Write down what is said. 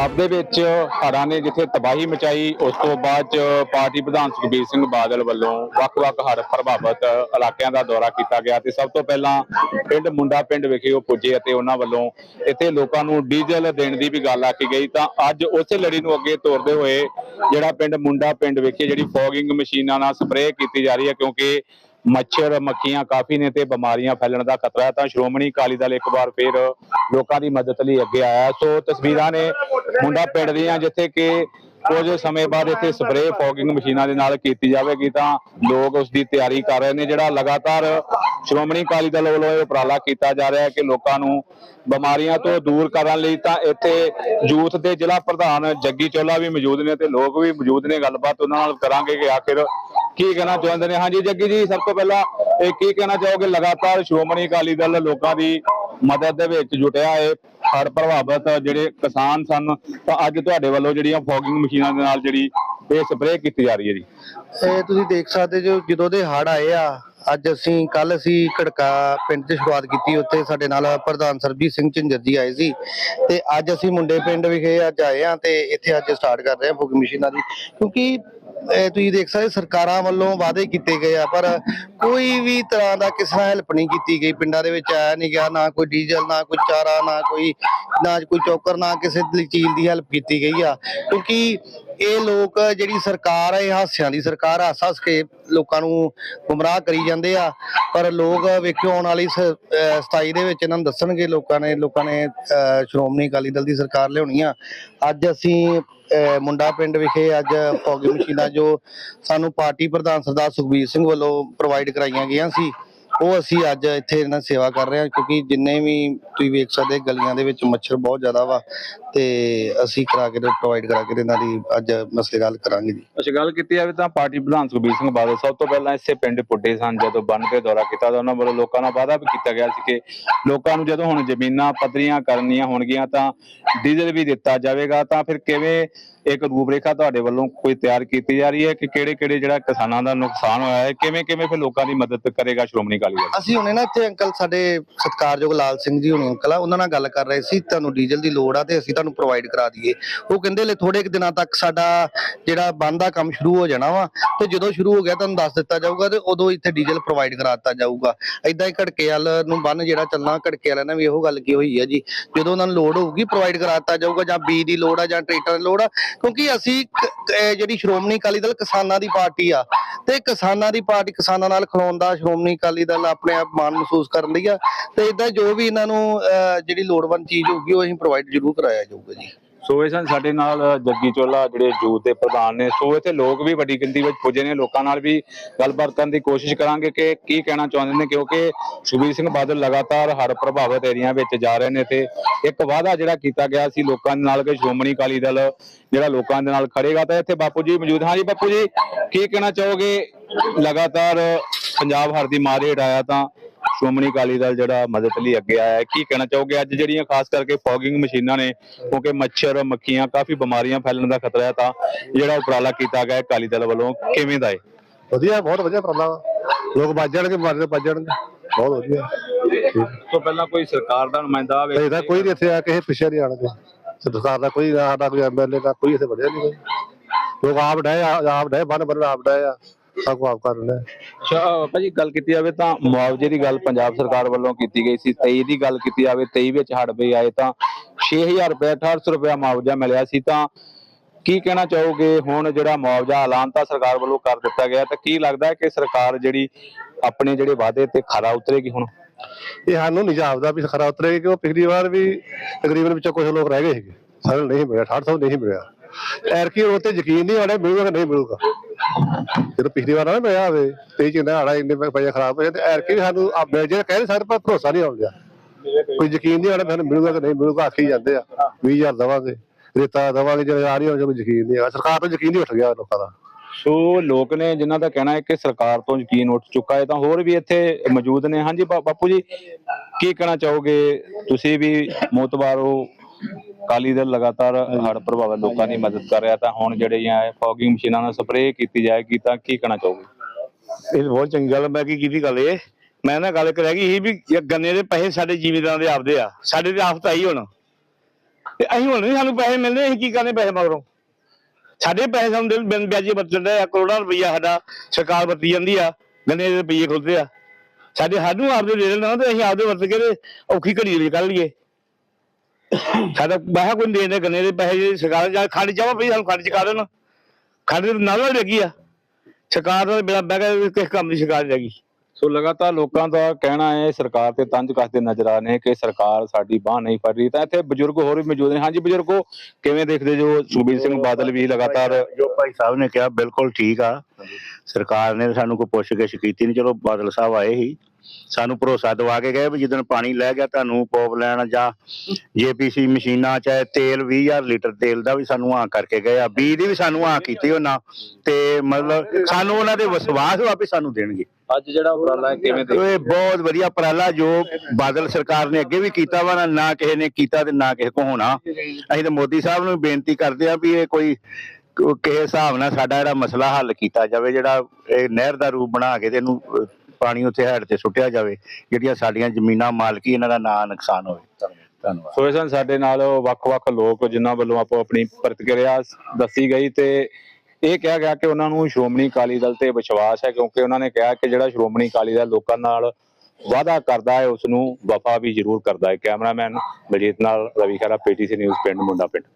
ਪੰਜਾਬ ਦੇ ਵਿੱਚ ਹੜ੍ਹਾਂ ਨੇ ਜਿੱਥੇ ਤਬਾਹੀ ਮਚਾਈ, ਉਸ ਤੋਂ ਬਾਅਦ ਚ ਪਾਰਟੀ ਪ੍ਰਧਾਨ ਸੁਖਬੀਰ ਸਿੰਘ ਬਾਦਲ ਵੱਲੋਂ ਵੱਖ-ਵੱਖ ਹੜ੍ਹ ਪ੍ਰਭਾਵਿਤ ਇਲਾਕਿਆਂ ਦਾ ਦੌਰਾ ਕੀਤਾ ਗਿਆ ਤੇ ਸਭ ਤੋਂ ਪਹਿਲਾਂ ਪਿੰਡ ਮੁੰਡਾ ਪਿੰਡ ਵਿਖੇ ਉਹ ਪੁੱਜੇ ਅਤੇ ਉਹਨਾਂ ਵੱਲੋਂ ਇੱਥੇ ਲੋਕਾਂ ਨੂੰ ਡੀਜ਼ਲ ਦੇਣ ਦੀ ਵੀ ਗੱਲ ਆਖੀ ਗਈ। ਤਾਂ ਅੱਜ ਉਸੇ ਲੜੀ ਨੂੰ ਅੱਗੇ ਤੋਰਦੇ ਹੋਏ ਜਿਹੜਾ ਪਿੰਡ ਮੁੰਡਾ ਪਿੰਡ ਵਿਖੇ ਜਿਹੜੀ ਫੋਗਿੰਗ ਮਸ਼ੀਨਾਂ ਨਾਲ ਸਪਰੇਅ ਕੀਤੀ ਜਾ ਰਹੀ ਹੈ ਕਿਉਂਕਿ ਮੱਛਰ, ਮੱਖੀਆਂ ਕਾਫੀ ਨੇ ਤੇ ਬਿਮਾਰੀਆਂ ਫੈਲਣ ਦਾ ਖਤਰਾ ਹੈ। ਤਾਂ ਸ਼੍ਰੋਮਣੀ ਅਕਾਲੀ ਦਲ ਇੱਕ ਵਾਰ ਫਿਰ ਲੋਕਾਂ ਦੀ ਮਦਦ ਲਈ ਅੱਗੇ ਆਇਆ ਸੋ ਤਸਵੀਰਾਂ ਨੇ ਮੁੰਡਾ ਪਿੰਡ ਦੀਆਂ, ਜਿੱਥੇ ਕਿ ਕੁਝ ਸਮੇਂ ਬਾਅਦ ਇੱਥੇ ਸਪਰੇਅ ਫੋਗਿੰਗ ਮਸ਼ੀਨਾਂ ਦੇ ਨਾਲ ਕੀਤੀ ਜਾਵੇਗੀ, ਤਾਂ ਲੋਕ ਉਸ ਦੀ ਤਿਆਰੀ ਕਰ ਰਹੇ ਨੇ, ਜਿਹੜਾ ਲਗਾਤਾਰ ਸ਼੍ਰੋਮਣੀ ਅਕਾਲੀ ਦਲ ਵੱਲੋਂ ਇਹ ਉਪਰਾਲਾ ਕੀਤਾ ਜਾ ਰਿਹਾ ਹੈ ਕਿ ਲੋਕਾਂ ਨੂੰ ਬਿਮਾਰੀਆਂ ਤੋਂ ਦੂਰ ਕਰਨ ਲਈ ਤਾਂ ਇੱਥੇ ਯੂਥ ਦੇ ਜ਼ਿਲ੍ਹਾ ਪ੍ਰਧਾਨ ਜੱਗੀ ਚੋਲਾ ਵੀ ਮੌਜੂਦ ਨੇ ਤੇ ਲੋਕ ਵੀ ਮੌਜੂਦ ਨੇ। ਗੱਲਬਾਤ ਉਹਨਾਂ ਨਾਲ ਕਰਾਂਗੇ ਕਿ ਆਖਿਰ ਕੀ ਕਹਿਣਾ ਚਾਹੁੰਦੇ ਨੇ? ਹਾਂਜੀ, ਜੱਗੀ ਜੀ, ਸਭ ਤੋਂ ਪਹਿਲਾਂ ਇਹ ਕੀ ਕਹਿਣਾ ਚਾਹੋਗੇ? ਲਗਾਤਾਰ ਸ਼੍ਰੋਮਣੀ ਅਕਾਲੀ ਦਲ ਲੋਕਾਂ ਦੀ ਮਦਦ ਦੇ ਵਿੱਚ ਜੁਟਿਆ ਹੈ, ਹੜ੍ਹ ਪ੍ਰਭਾਵਿਤ ਜਿਹੜੇ ਕਿਸਾਨ ਸਨ, ਤਾਂ ਅੱਜ ਤੁਹਾਡੇ ਵੱਲੋਂ ਜਿਹੜੀਆਂ ਫੋਗਿੰਗ ਮਸ਼ੀਨਾਂ ਦੇ ਨਾਲ ਜਿਹੜੀ ਇਹ ਸਪਰੇਅ ਕੀਤੀ ਜਾ ਰਹੀ ਹੈ ਜੀ। ਇਹ ਤੁਸੀਂ ਦੇਖ ਸਕਦੇ ਜੋ ਜਦੋਂ ਦੇ ਹੜ ਆਏ ਆ, ਅੱਜ ਅਸੀਂ ਕੱਲ ਅਸੀਂ ਘੜਕਾ ਪਿੰਡ 'ਚ ਸ਼ੁਰੂਆਤ ਕੀਤੀ, ਉੱਥੇ ਸਾਡੇ ਨਾਲ ਪ੍ਰਧਾਨ ਸਰਬਜੀਤ ਸਿੰਘ ਝਿੰਜਰ ਜੀ ਆਏ ਸੀ। ਤੇ ਅੱਜ ਅਸੀਂ ਮੁੰਡੇ ਪਿੰਡ ਵਿਖੇ ਅੱਜ ਆਏ ਆ ਤੇ ਇੱਥੇ ਅੱਜ ਸਟਾਰਟ ਕਰ ਰਹੇ ਆ ਫੁੱਗ ਮਸ਼ੀਨਾਂ ਦੀ। ਕਿਉਂਕਿ ਤੁਸੀਂ ਦੇਖ ਸਕਦੇ ਸਰਕਾਰਾਂ ਵੱਲੋਂ ਵਾਅਦੇ ਕੀਤੇ ਗਏ ਆ ਪਰ ਕੋਈ ਵੀ ਤਰ੍ਹਾਂ ਦਾ ਕਿਸੇ ਨਾਲ ਹੈਲਪ ਨਹੀਂ ਕੀਤੀ ਗਈ। ਪਿੰਡਾਂ ਦੇ ਵਿੱਚ ਆਇਆ ਨਹੀਂ ਗਿਆ ਨਾ ਕੋਈ ਡੀਜ਼ਲ ਨਾ ਕੋਈ ਚਾਰਾ ਨਾ ਕੋਈ ਨਾ ਕੋਈ ਚੌਕਰ ਨਾ ਕਿਸੇ ਚੀਜ਼ ਦੀ ਹੈਲਪ ਕੀਤੀ ਗਈ ਆ। ਕਿਉਂਕਿ ਇਹ ਲੋਕ ਜਿਹੜੀ ਸਰਕਾਰ ਹੈ ਇਹ ਹਾਸਿਆਂ ਦੀ ਸਰਕਾਰ ਹੱਸ ਹੱਸ ਕੇ ਲੋਕਾਂ ਨੂੰ ਗੁੰਮਰਾਹ ਕਰੀ ਜਾਂਦੇ ਆ। ਪਰ ਲੋਕ ਵੇਖਿਓ ਆਉਣ ਵਾਲੀ 27 ਦੇ ਵਿੱਚ ਇਹਨਾਂ ਨੂੰ ਦੱਸਣਗੇ ਲੋਕਾਂ ਨੇ ਲੋਕਾਂ ਨੇ ਅਹ, ਸ਼੍ਰੋਮਣੀ ਅਕਾਲੀ ਦਲ ਦੀ ਸਰਕਾਰ ਲਿਆਉਣੀ ਆ। ਅੱਜ ਅਸੀਂ ਅਹ, ਮੁੰਡਾ ਪਿੰਡ ਵਿਖੇ ਅੱਜ ਫੌਗੀ ਮਸ਼ੀਨਾਂ ਜੋ ਸਾਨੂੰ ਪਾਰਟੀ ਪ੍ਰਧਾਨ ਸਰਦਾਰ ਸੁਖਬੀਰ ਸਿੰਘ ਵੱਲੋਂ ਪ੍ਰੋਵਾਈਡ ਕਰਾਈਆਂ ਗਈਆਂ ਸੀ, ਉਹ ਅਸੀਂ ਅੱਜ ਇੱਥੇ ਇਹਨਾਂ ਦੀ ਸੇਵਾ ਕਰ ਰਹੇ ਹਾਂ, ਕਿਉਂਕਿ ਜਿੰਨੇ ਵੀ ਤੁਸੀਂ ਵੇਖ ਸਕਦੇ ਗਲੀਆਂ ਦੇ ਵਿੱਚ ਮੱਛਰ ਬਹੁਤ ਜ਼ਿਆਦਾ ਵਾ। ਤੇ ਅਸੀਂ ਕਰਾ ਕੇ ਪ੍ਰੋਵਾਈਡ ਕਰਾ ਕੇ ਇਹਨਾਂ ਦੀ ਅੱਜ ਮਸਲੇ ਹੱਲ ਕਰਾਂਗੇ ਜੀ। ਅੱਛਾ ਗੱਲ ਕੀਤੀ ਜਾਵੇ ਤਾਂ ਪਾਰਟੀ ਪ੍ਰਧਾਨ ਸੁਖਬੀਰ ਸਿੰਘ ਬਾਦਲ ਸਭ ਤੋਂ ਪਹਿਲਾਂ ਇਸੇ ਪਿੰਡ ਪੁੱਡੇ ਸਨ ਜਦੋਂ ਬੰਨ ਤੇ ਦੌਰਾ ਕੀਤਾ ਤਾਂ ਉਹਨਾਂ ਵੱਲੋਂ ਲੋਕਾਂ ਨਾਲ ਵਾਅਦਾ ਵੀ ਕੀਤਾ ਗਿਆ ਸੀ ਕਿ ਲੋਕਾਂ ਨੂੰ ਜਦੋਂ ਹੁਣ ਜ਼ਮੀਨਾਂ ਪੱਧਰੀਆਂ ਕਰਨੀਆਂ ਹੋਣਗੀਆਂ ਤਾਂ ਡੀਜ਼ਲ ਵੀ ਦਿੱਤਾ ਜਾਵੇਗਾ ਤਾਂ ਫਿਰ ਕਿਵੇਂ ਇੱਕ ਰੂਪਰੇਖਾ ਤੁਹਾਡੇ ਵੱਲੋਂ ਕੋਈ ਤਿਆਰ ਕੀਤੀ ਜਾ ਰਹੀ ਹੈ ਕਿ ਕਿਹੜੇ ਕਿਹੜੇ ਜਿਹੜਾ ਕਿਸਾਨਾਂ ਦਾ ਨੁਕਸਾਨ ਹੋਇਆ ਹੈ ਕਿਵੇਂ ਕਿਵੇਂ ਫਿਰ ਲੋਕਾਂ ਦੀ ਮਦਦ ਕਰੇਗਾ ਸ਼੍ਰੋਮਣੀ ਅਕਾਲੀ ਦਲ? ਅਸੀਂ ਹੁਣੇ ਨਾ ਇੱਥੇ ਅੰਕਲ ਸਾਡੇ ਸਤਿਕਾਰਯੋਗ ਲਾਲ ਸਿੰਘ ਜੀ ਹੁਣੇ ਅੰਕਲ ਆ ਉਹਨਾਂ ਨਾਲ ਗੱਲ ਕਰ ਰਹੇ ਸੀ ਤੁਹਾਨੂੰ ਡੀਜ਼ਲ ਦੀ ਲੋੜ ਆ ਤੇ ਅਸੀਂ ਤੁਹਾਨੂੰ ਪ੍ਰੋਵਾਈਡ ਕਰਾ ਦਈਏ। ਉਹ ਕਹਿੰਦੇ ਲੈ ਥੋੜੇ ਕੁ ਦਿਨਾਂ ਤੱਕ ਸਾਡਾ ਜਿਹੜਾ ਬੰਦ ਦਾ ਕੰਮ ਸ਼ੁਰੂ ਹੋ ਜਾਣਾ ਵਾ ਤੇ ਜਦੋਂ ਸ਼ੁਰੂ ਹੋ ਗਿਆ ਤੁਹਾਨੂੰ ਦੱਸ ਦਿੱਤਾ ਜਾਊਗਾ ਤੇ ਉਦੋਂ ਇੱਥੇ ਡੀਜ਼ਲ ਪ੍ਰੋਵਾਈਡ ਕਰਾ ਦਿੱਤਾ ਜਾਊਗਾ। ਐਦਾਂ ਹੀ ਘੜਕੇ ਵਾਲ ਨੂੰ ਬੰਨ ਜਿਹੜਾ ਚੱਲਣਾ ਘੜਕੇ ਵਾਲਿਆਂ ਨਾਲ ਵੀ ਇਹੋ ਗੱਲ ਕੀ ਹੋਈ ਹੈ ਜੀ। ਜਦੋਂ ਉਹਨਾਂ ਨੂੰ ਲੋੜ ਹੋਊਗੀ ਪ੍ਰੋਵਾਈਡ ਕਰਾ ਦਿੱਤਾ ਜਾਊਗਾ ਜਾਂ ਬੀ ਦੀ ਲੋੜ ਆ ਜਾਂ ਟਰੈਕਟਰ ਦੀ ਲੋੜ ਆ ਕਿਉਂਕਿ ਅਸੀਂ ਜਿਹੜੀ ਸ਼੍ਰੋਮਣੀ ਅਕਾਲੀ ਦਲ ਕਿਸਾਨਾਂ ਦੀ ਪਾਰਟੀ ਆ ਤੇ ਕਿਸਾਨਾਂ ਦੀ ਪਾਰਟੀ ਕਿਸਾਨਾਂ ਨਾਲ ਖਲੋਣ ਦਾ ਸ਼੍ਰੋਮਣੀ ਅਕਾਲੀ ਦਲ ਆਪਣੇ ਆਪ ਮਾਣ ਮਹਿਸੂਸ ਕਰਨ ਲਈ ਆ ਤੇ ਇਦਾਂ ਜੋ ਵੀ ਇਹਨਾਂ ਨੂੰ ਅਹ, ਜਿਹੜੀ ਲੋੜਵੰਦ ਚੀਜ਼ ਹੋਊਗੀ ਉਹ ਅਸੀਂ ਪ੍ਰੋਵਾਈਡ ਜ਼ਰੂਰ ਕਰਾਇਆ ਜਾਊਗਾ ਜੀ। ਸੋ ਇਹ ਸਨ ਸਾਡੇ ਨਾਲ ਜੱਗੀ ਚੋਲਾ, ਜਿਹੜੇ ਯੂਥ ਦੇ ਪ੍ਰਧਾਨ ਨੇ। ਸੋ ਇੱਥੇ ਲੋਕ ਵੀ ਵੱਡੀ ਗਿਣਤੀ ਵਿੱਚ ਪੁੱਜੇ ਨੇ। ਲੋਕਾਂ ਨਾਲ ਵੀ ਗੱਲਬਾਤ ਕਰਨ ਦੀ ਕੋਸ਼ਿਸ਼ ਕਰਾਂਗੇ ਕਿ ਕੀ ਕਹਿਣਾ ਚਾਹੁੰਦੇ ਨੇ, ਕਿਉਂਕਿ ਸੁਖਬੀਰ ਸਿੰਘ ਬਾਦਲ ਲਗਾਤਾਰ ਹੜ੍ਹ ਪ੍ਰਭਾਵਿਤ ਏਰੀਆ ਵਿੱਚ ਜਾ ਰਹੇ ਨੇ ਤੇ ਇੱਕ ਵਾਅਦਾ ਜਿਹੜਾ ਕੀਤਾ ਗਿਆ ਸੀ ਲੋਕਾਂ ਦੇ ਨਾਲ ਕਿ ਸ਼੍ਰੋਮਣੀ ਅਕਾਲੀ ਦਲ ਜਿਹੜਾ ਲੋਕਾਂ ਦੇ ਨਾਲ ਖੜੇਗਾ। ਤਾਂ ਇੱਥੇ ਬਾਪੂ ਜੀ ਮੌਜੂਦ ਹਾਂ ਜੀ। ਬਾਪੂ ਜੀ, ਕੀ ਕਹਿਣਾ ਚਾਹੋਗੇ? ਲਗਾਤਾਰ ਪੰਜਾਬ ਹਰ ਦੀ ਮਾਰ ਹੇਠ ਆਇਆ ਤਾਂ ਸ਼੍ਰੋਮਣੀ ਅਕਾਲੀ ਦਲ ਜਿਹੜਾ ਮਦਦ ਲਈ ਅੱਗੇ ਆਇਆ ਹੈ ਕੀ ਕਹਿਣਾ ਚਾਹੋਗੇ? ਅੱਜ ਜਿਹੜੀਆਂ ਖਾਸ ਕਰਕੇ ਫੌਗਿੰਗ ਮਸ਼ੀਨਾਂ ਨੇ ਕਿਉਂਕਿ ਮੱਛਰ ਮੱਖੀਆਂ ਕਾਫੀ ਬਿਮਾਰੀਆਂ ਫੈਲਣ ਦਾ ਖਤਰਾ ਹੈ ਤਾਂ ਜਿਹੜਾ ਉਪਰਾਲਾ ਕੀਤਾ ਗਿਆ ਅਕਾਲੀ ਦਲ ਵੱਲੋਂ ਕਿਵੇਂ ਦਾ ਹੈ? ਵਧੀਆ ਬਹੁਤ ਵਧੀਆ ਪ੍ਰਲਾ ਲੋਕ ਵੱਜ ਜਾਣਗੇ ਮਾਰੇ ਵੱਜ ਜਾਣਗੇ। ਬਹੁਤ ਵਧੀਆ। ਤੋਂ ਪਹਿਲਾਂ ਕੋਈ ਸਰਕਾਰ ਦਾ ਨੁਮਾਇੰਦਾ ਆਵੇ ਇਹਦਾ ਕੋਈ ਨਹੀਂ ਇੱਥੇ ਆ ਕਿਸੇ ਪਿੱਛੇ ਨਹੀਂ ਆਣਗੇ। ਸਰਕਾਰ ਦਾ ਕੋਈ ਨਾ ਸਾਡਾ ਕੋਈ ਐਮਐਲਏ ਦਾ ਕੋਈ ਇੱਥੇ ਵਧਿਆ ਨਹੀਂ ਕੋਈ। ਲੋਕ ਆਪ ਡਏ ਆਪ ਡਏ ਬੰਨ ਬੰਨ ਆਪ ਡਏ ਆ। ਸਭ ਆਪ ਕਰ ਨੇ ਅੱਛਾ ਅਹ ਭਾਜੀ ਗੱਲ ਕੀਤੀ ਜਾਵੇ ਤਾਂ ਮੁਆਵਜ਼ੇ ਦੀ ਗੱਲ ਪੰਜਾਬ ਸਰਕਾਰ ਵੱਲੋਂ ਕੀਤੀ ਗਈ ਸੀ। 23 ਦੀ ਗੱਲ ਕੀਤੀ ਜਾਵੇ 23 ਵਿੱਚ ਹੜ੍ਹ ਪਏ ਆਏ ਤਾਂ 6000 ਰੁਪਏ 1800 ਰੁਪਏ ਮੁਆਵਜ਼ਾ ਮਿਲਿਆ ਸੀ। ਤਾਂ ਕੀ ਕਹਿਣਾ ਚਾਹੋਗੇ? ਹੁਣ ਜਿਹੜਾ ਮੁਆਵਜ਼ਾ ਐਲਾਨ ਤਾਂ ਸਰਕਾਰ ਵੱਲੋਂ ਕਰ ਦਿੱਤਾ ਗਿਆ। ਤਾਂ ਕੀ ਲੱਗਦਾ ਹੈ ਕਿ ਸਰਕਾਰ ਜਿਹੜੀ ਆਪਣੇ ਜਿਹੜੇ ਵਾਅਦੇ ਤੇ ਖਰਾ ਉਤਰੇਗੀ ਹੁਣ? ਇਹ ਸਾਨੂੰ ਨਹੀਂ ਜਾਪਦਾ ਵੀ ਖਰਾ ਉਤਰੇ ਕਿ ਉਹ ਪਿਛਲੀ ਵਾਰ ਵੀ ਤਕਰੀਬਨ ਵਿੱਚੋਂ ਕੁਝ ਲੋਕ ਰਹਿ ਗਏ ਸੀਗੇ। ਸਾਨੂੰ ਨਹੀਂ ਮਿਲਿਆ 800 ਨਹੀਂ ਮਿਲਿਆ। ਐਰਕੀ ਉਹ ਤੇ ਯਕੀਨ ਨਹੀਂ ਆਉਣਾ ਮਿਲੂਗਾ ਕਿ ਨਹੀਂ ਮਿਲੂਗਾ। ਜਦੋਂ ਪਿਛਲੀ ਵਾਰ ਨਾ ਮਿਲਿਆ ਹੋਵੇ ਤੇ ਚਿੰਦਾ ਆੜਾ ਇੰਨੇ ਪੈਸੇ ਖਰਾਬ ਹੋਏ ਤੇ ਐਰਕੀ ਵੀ ਸਾਨੂੰ ਆ ਮਿਲ ਕਹਿੰਦੇ ਸਾਡੇ ਪਰ ਭਰੋਸਾ ਨਹੀਂ ਆਉਂਦਾ ਕੋਈ ਯਕੀਨ ਨਹੀਂ ਆਉਣਾ ਸਾਨੂੰ ਮਿਲੂਗਾ ਕਿ ਨਹੀਂ ਮਿਲੂਗਾ, ਆਖੀ ਜਾਂਦੇ ਆ 20000 ਦਵਾਂਗੇ, ਰੇਤਾ ਦਵਾਂਗੇ ਜਿਹੜੇ ਆ ਰਹੀ ਹੋ ਕੋਈ ਯਕੀਨ ਨਹੀਂ ਆ ਸਰਕਾਰ ਤੋਂ ਯਕੀਨ ਨਹੀਂ ਉੱਠ ਗਿਆ ਲੋਕਾਂ ਦਾ। ਸੋ ਲੋਕ ਨੇ ਜਿਨ੍ਹਾਂ ਦਾ ਕਹਿਣਾ ਹੈ ਕਿ ਸਰਕਾਰ ਤੋਂ ਯਕੀਨ ਉੱਠ ਚੁੱਕਾ ਹੈ, ਤਾਂ ਹੋਰ ਵੀ ਇੱਥੇ ਮੌਜੂਦ ਨੇ। ਹਾਂਜੀ ਬਾਪੂ ਜੀ, ਕੀ ਕਹਿਣਾ ਚਾਹੋਗੇ? ਤੁਸੀਂ ਵੀ ਮੋਤਬਾਰ ਹੋ। ਕਾਲੀ ਦਲ ਲਗਾਤਾਰ ਹੜ੍ਹ ਪ੍ਰਭਾਵਿਤ ਲੋਕਾਂ ਦੀ ਮਦਦ ਕਰ ਰਿਹਾ ਤਾਂ ਹੁਣ ਜਿਹੜੀਆਂ ਫੌਗਿੰਗ ਮਸ਼ੀਨਾਂ ਨਾਲ ਸਪਰੇਅ ਕੀਤੀ ਜਾਏਗੀ ਤਾਂ ਕੀ ਕਹਿਣਾ ਚਾਹੋਗੇ? ਇਹ ਬਹੁਤ ਚੰਗੀ ਗੱਲ ਮੈਂ ਕੀ ਕੀਤੀ ਗੱਲ ਇਹ? ਮੈਂ ਨਾ ਗੱਲ ਕਰਿਆ ਕਿ ਇਹ ਵੀ ਗੰਨੇ ਦੇ ਪੈਸੇ ਸਾਡੇ ਜ਼ਿਮੀਂਦਾਰਾਂ ਦੇ ਆਪਦੇ ਆ ਸਾਡੇ ਤੇ ਆਫਤ ਆਈ ਹੁਣ। ਤੇ ਅਸੀਂ ਹੁਣ ਨਹੀਂ ਸਾਨੂੰ ਪੈਸੇ ਮਿਲਦੇ ਅਸੀਂ ਕੀ ਕਰਨੇ ਪੈਸੇ ਮਗਰੋਂ? ਸਾਡੇ ਪੈਸੇ ਸਾਨੂੰ ਬਿਨ ਵਿਆਜੀ ਵਰਤਦੇ ਆ ਕਰੋੜਾਂ ਰੁਪਈਆ ਸਾਡਾ ਸਰਕਾਰ ਵਰਤੀ ਜਾਂਦੀ ਆ ਗੰਨੇ ਦੇ ਰੁਪਈਏ ਖੁੱਲਦੇ ਆ। ਸਾਡੇ ਸਾਨੂੰ ਆਪਦੇ ਦੇ ਦੇਣਾ ਤੇ ਅਸੀਂ ਆਪਦੇ ਵਰਤ ਕੇ ਔਖੀ ਘੜੀ ਵਿੱਚ ਕੱਢ ਲਈਏ। ਸਾਡਾ ਬਾਹਰ ਕੋਈ ਦੇ ਦੇ ਗੰਨੇ ਦੇ ਪੈਸੇ ਜਿਹੜੀ ਸਰਕਾਰ ਜਾਂ ਖੰਡ ਚਾਵਾ ਪਈ ਸਾਨੂੰ ਖੰਡ ਚਕਾ ਦੇਣ। ਖੰਡ ਦੇ ਨਾਲ ਨਾਲ ਲੱਗੀ ਆ। ਸਰਕਾਰ ਦਾ ਬਿਨਾ ਬਹਿ ਕੇ ਕਿਸ ਕੰਮ ਦੀ ਸਰਕਾਰ ਲੱਗੀ ਸੋ ਲਗਾਤਾਰ ਲੋਕਾਂ ਦਾ ਕਹਿਣਾ ਹੈ ਸਰਕਾਰ ਤੇ ਤੰਜ ਕੱਸਦੇ ਨਜ਼ਰ ਆ ਰਹੇ ਨੇ ਕਿ ਸਰਕਾਰ ਸਾਡੀ ਬਾਹ ਨਹੀਂ ਫੜ ਰਹੀ। ਤਾਂ ਇੱਥੇ ਬਜ਼ੁਰਗ ਹੋਰ ਵੀ ਮੌਜੂਦ ਨੇ। ਹਾਂਜੀ ਬਜ਼ੁਰਗੋ ਕਿਵੇਂ ਦੇਖਦੇ ਜੋ ਸੁਖਬੀਰ ਸਿੰਘ ਬਾਦਲ ਵੀ ਲਗਾਤਾਰ ਜੋ ਭਾਈ ਸਾਹਿਬ ਨੇ ਕਿਹਾ ਬਿਲਕੁਲ ਠੀਕ ਆ। ਸਰਕਾਰ ਨੇ ਸਾਨੂੰ ਕੋਈ ਪੁੱਛ ਗਿੱਛ ਕੀਤੀ ਨਹੀਂ। ਚਲੋ ਬਾਦਲ ਸਾਹਿਬ ਆਏ ਸੀ। ਸਾਨੂੰ ਭਰੋਸਾ ਦਵਾ ਕੇ ਗਏ ਵੀ ਜਦੋਂ ਪਾਣੀ ਲੈ ਗਿਆ ਤੁਹਾਨੂੰ ਪੋਪ ਲੈਣ ਜਾਂ। ਜੀਪੀਸੀ ਮਸ਼ੀਨਾਂ ਚਾਹੇ ਤੇਲ 20000 ਲੀਟਰ ਤੇਲ ਦਾ ਵੀ ਸਾਨੂੰ ਆ ਕਰਕੇ ਗਏ ਆ। ਬੀ ਦੀ ਵੀ ਸਾਨੂੰ ਆ ਕੀਤੀ ਉਹਨਾਂ। ਤੇ ਮਤਲਬ ਸਾਨੂੰ ਉਹਨਾਂ ਦੇ ਵਿਸ਼ਵਾਸ ਵਾ ਵੀ ਸਾਨੂੰ ਦੇਣਗੇ। ਅੱਜ ਜਿਹੜਾ ਉਪਰਾਲਾ ਕਿਵੇਂ ਦੇਖ ਇਹ ਬਹੁਤ ਵਧੀਆ ਉਪਰਾਲਾ ਜੋ ਬਾਦਲ ਸਰਕਾਰ ਨੇ ਅੱਗੇ ਵੀ ਕੀਤਾ ਵਾ ਨਾ- ਕਿਸੇ ਨੇ ਕੀਤਾ ਤੇ ਨਾ ਕਿਸੇ ਕੋ ਹੋਣਾ। ਅਸੀਂ ਤਾਂ ਮੋਦੀ ਸਾਹਿਬ ਨੂੰ ਬੇਨਤੀ ਕਰਦੇ ਆ ਵੀ ਇਹ ਕੋਈ ਕਿਸੇ ਹਿਸਾਬ ਨਾਲ ਸਾਡਾ ਜਿਹੜਾ ਮਸਲਾ ਹੱਲ ਕੀਤਾ ਜਾਵੇ ਜਿਹੜਾ ਇਹ ਨਹਿਰ ਦਾ ਰੂਪ ਬਣਾ ਕੇ ਤੇ ਇਹਨੂੰ ਪਾਣੀ ਉੱਥੇ ਹੈਡ ਤੇ ਸੁੱਟਿਆ ਜਾਵੇ, ਜਿਹੜੀਆਂ ਸਾਡੀਆਂ ਜ਼ਮੀਨਾਂ ਮਾਲਕੀ ਇਹਨਾਂ ਦਾ ਨਾ ਨੁਕਸਾਨ ਹੋਵੇ। ਧੰਨਵਾਦ। ਸੋ ਇਸ ਸਾਡੇ ਨਾਲ ਵੱਖ-ਵੱਖ ਲੋਕ ਜਿਨ੍ਹਾਂ ਵੱਲੋਂ ਆਪੋ ਆਪਣੀ ਪ੍ਰਤੀਕਿਰਿਆ ਦੱਸੀ ਗਈ ਤੇ ਇਹ ਕਿਹਾ ਗਿਆ ਕਿ ਉਹਨਾਂ ਨੂੰ ਸ਼੍ਰੋਮਣੀ ਅਕਾਲੀ ਦਲ ਤੇ ਵਿਸ਼ਵਾਸ ਹੈ ਕਿਉਂਕਿ ਉਹਨਾਂ ਨੇ ਕਿਹਾ ਕਿ ਜਿਹੜਾ ਸ਼੍ਰੋਮਣੀ ਅਕਾਲੀ ਦਲ ਲੋਕਾਂ ਨਾਲ ਵਾਅਦਾ ਕਰਦਾ ਹੈ, ਉਸ ਨੂੰ ਵਫਾ ਵੀ ਜ਼ਰੂਰ ਕਰਦਾ ਹੈ। ਕੈਮਰਾਮੈਨ ਬਲਜੀਤ ਨਾਲ ਰਵੀ ਖਰਾ ਪੀਟੀਸੀ ਨਿਊਜ਼ ਪਿੰਡ ਮੁੰਡਾ ਪਿੰਡ।